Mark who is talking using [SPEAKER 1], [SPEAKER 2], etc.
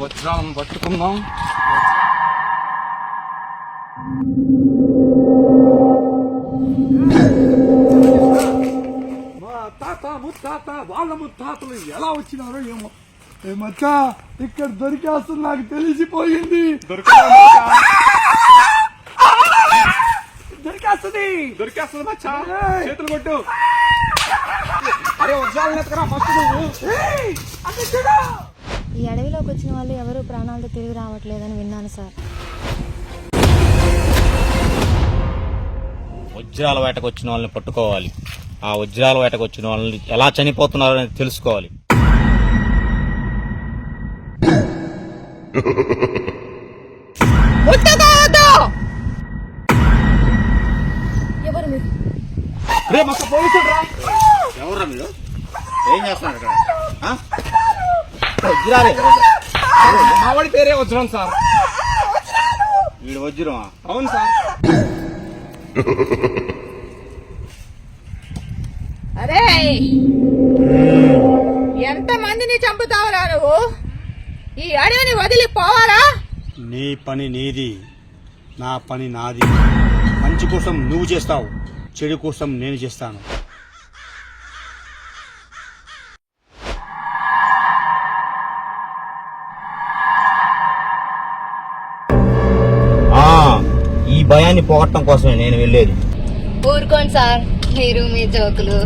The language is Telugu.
[SPEAKER 1] వజ్రాలను పట్టుకుందాం.
[SPEAKER 2] మా తాత ముత్తాత వాళ్ళ ముత్తాతలు ఎలా వచ్చినారో ఏమో. ఏ మచ్చా ఇక్కడ దొరికేస్తుంది నాకు తెలిసిపోయింది. దొరికేస్తుంది.
[SPEAKER 1] దొరికేస్తుంది మచ్చా! చేతులు కొట్టు. అరే వజ్రాలను ఎత్తకరా ఫస్ట్ నువ్వు.
[SPEAKER 3] ఈ అడవిలోకి వచ్చిన వాళ్ళు ఎవరు ప్రాణాలతో తిరిగి రావట్లేదని విన్నాను సార్.
[SPEAKER 4] వజ్రాల వేటకు వచ్చిన వాళ్ళని పట్టుకోవాలి. ఆ వజ్రాల వేటకు వచ్చిన వాళ్ళని ఎలా చనిపోతున్నారో అనేది తెలుసుకోవాలి.
[SPEAKER 3] ఎవరు మీరు?
[SPEAKER 1] రే మక్క పోలీసులు రా.
[SPEAKER 4] ఎవరు మీరు? ఏం చేస్తున్నారు ఇక్కడ?
[SPEAKER 1] మావాడి పేరే వజ్రం సార్.
[SPEAKER 4] వీడు వజ్రమా?
[SPEAKER 1] అవును సార్.
[SPEAKER 5] అరే ఎంత మందిని చంపుతావురా నువ్వు? ఈ అడవిని వదిలి పోవాలా?
[SPEAKER 6] నీ పని నీది నా పని నాది. మంచి కోసం నువ్వు చేస్తావు చెడు కోసం నేను చేస్తాను.
[SPEAKER 4] భయాన్ని పోగొట్టడం కోసమే నేను వెళ్ళేది.
[SPEAKER 3] ఊరుకోండి సార్ మీరు మీ జోకులు.